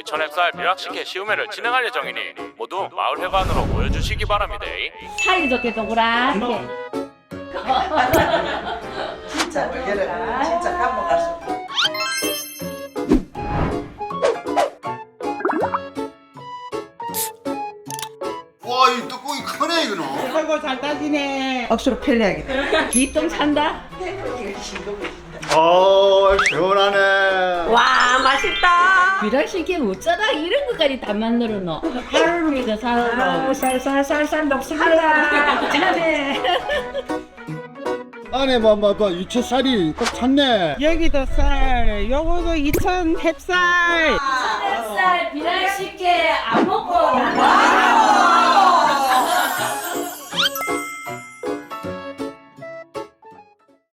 2000헥살 비락식회 시음회를 진행할 예정이니 모두 마을 회관으로 모여주시기 바랍니다. 사이 좋게 동그랗게 진짜 여러분 진짜 감옥갈 수 없어. 와, 이 뚜껑이 크네, 이거는. 아이고 잘 따지네. 억수로 편리하게. 기똥 찬다 어, 시원하네. 와 맛있다. 비락식혜 어쩌다 이런 것까지 다 만들어 놓 하루니까 살아 살살살살 녹살라 잘해 안에 봐, 봐, 봐, 유채살이 꼭 찼네. 여기도 쌀, 요거도 2천 햅쌀. 안 먹고